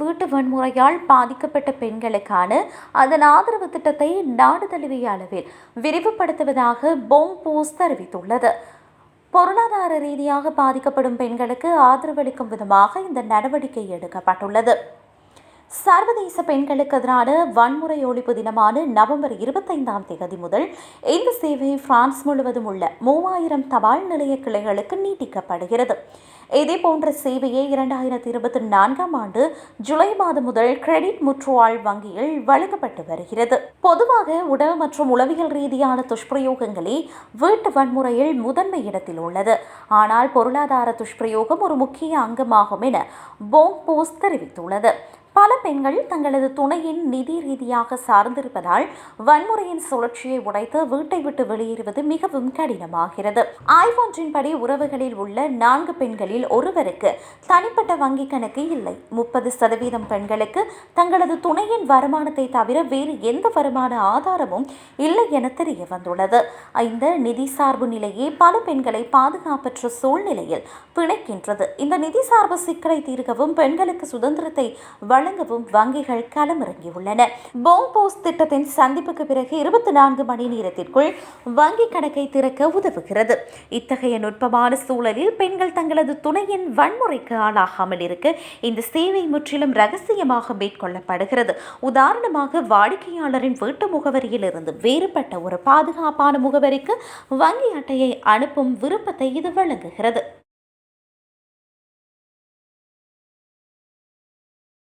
வீட்டு வன்முறையால் பாதிக்கப்பட்ட பெண்களுக்கான அதன் ஆதரவு திட்டத்தை நாடு தழுவிய அளவில் விரிவுபடுத்துவதாக போங் போஸ் தெரிவித்துள்ளது. பொருளாதார ரீதியாக பாதிக்கப்படும் பெண்களுக்கு ஆதரவளிக்கும் விதமாக இந்த நடவடிக்கை எடுக்கப்பட்டுள்ளது. சர்வதேச பெண்களுக்கு எதிரான வன்முறை ஒழிப்பு தினமான நவம்பர் இருபத்தைந்தாம் தேதி முதல் இந்த சேவை பிரான்ஸ் முழுவதும் உள்ள மூவாயிரம் தபால் நிலைய கிளைகளுக்கு நீட்டிக்கப்படுகிறது. இதே போன்ற சேவையை இரண்டாயிரத்தி இருபத்தி நான்காம் ஆண்டு ஜூலை மாதம் முதல் கிரெடிட் முற்றுவாழ் வங்கியில் வழங்கப்பட்டு வருகிறது. பொதுவாக உடல் மற்றும் உளவியல் ரீதியான துஷ்பிரயோகங்களே வீட்டு வன்முறையில் முதன்மை இடத்தில் உள்ளது. ஆனால் பொருளாதார துஷ்பிரயோகம் ஒரு முக்கிய அங்கமாகும் என போங் போஸ் தெரிவித்துள்ளது. பல பெண்கள் தங்களது துணையின் நிதி ரீதியாக சார்ந்திருப்பதால் வன்முறையின் சுழற்சியை உடைத்து வீட்டை விட்டு வெளியேறுவது மிகவும் கடினமாகிறது. ஆய்வொன்றின்படி உறவுகளில் உள்ள நான்கு பெண்களில் ஒருவருக்கு தனிப்பட்ட வங்கி கணக்கு இல்லை. முப்பது சதவீதம் பெண்களுக்கு தங்களது துணையின் வருமானத்தை தவிர வேறு எந்த வருமான ஆதாரமும் இல்லை என தெரிய வந்துள்ளது இந்த நிதி சார்பு நிலையே பல பெண்களை பாதுகாப்பற்ற சூழ்நிலையில் பிணைக்கின்றது. இந்த நிதி சார்பு சிக்கலை தீர்க்கவும் பெண்களுக்கு சுதந்திரத்தை வழங்கவும் வங்கிகள் களமிறங்கியுள்ளன. போங் திட்டத்தின் சந்திப்புக்கு பிறகு இருபத்தி நான்கு மணி நேரத்திற்குள் வங்கி கணக்கை திறக்க உதவுகிறது. இத்தகைய நுட்பமான சூழலில் பெண்கள் தங்களது துணையின் வன்முறைக்கு ஆளாகாமல் இருக்க இந்த சேவை முற்றிலும் ரகசியமாக மேற்கொள்ளப்படுகிறது. உதாரணமாக வாடிக்கையாளரின் வீட்டு முகவரியிலிருந்து வேறுபட்ட ஒரு பாதுகாப்பான முகவரிக்கு வங்கி அட்டையை அனுப்பும் விருப்பத்தை இது வழங்குகிறது.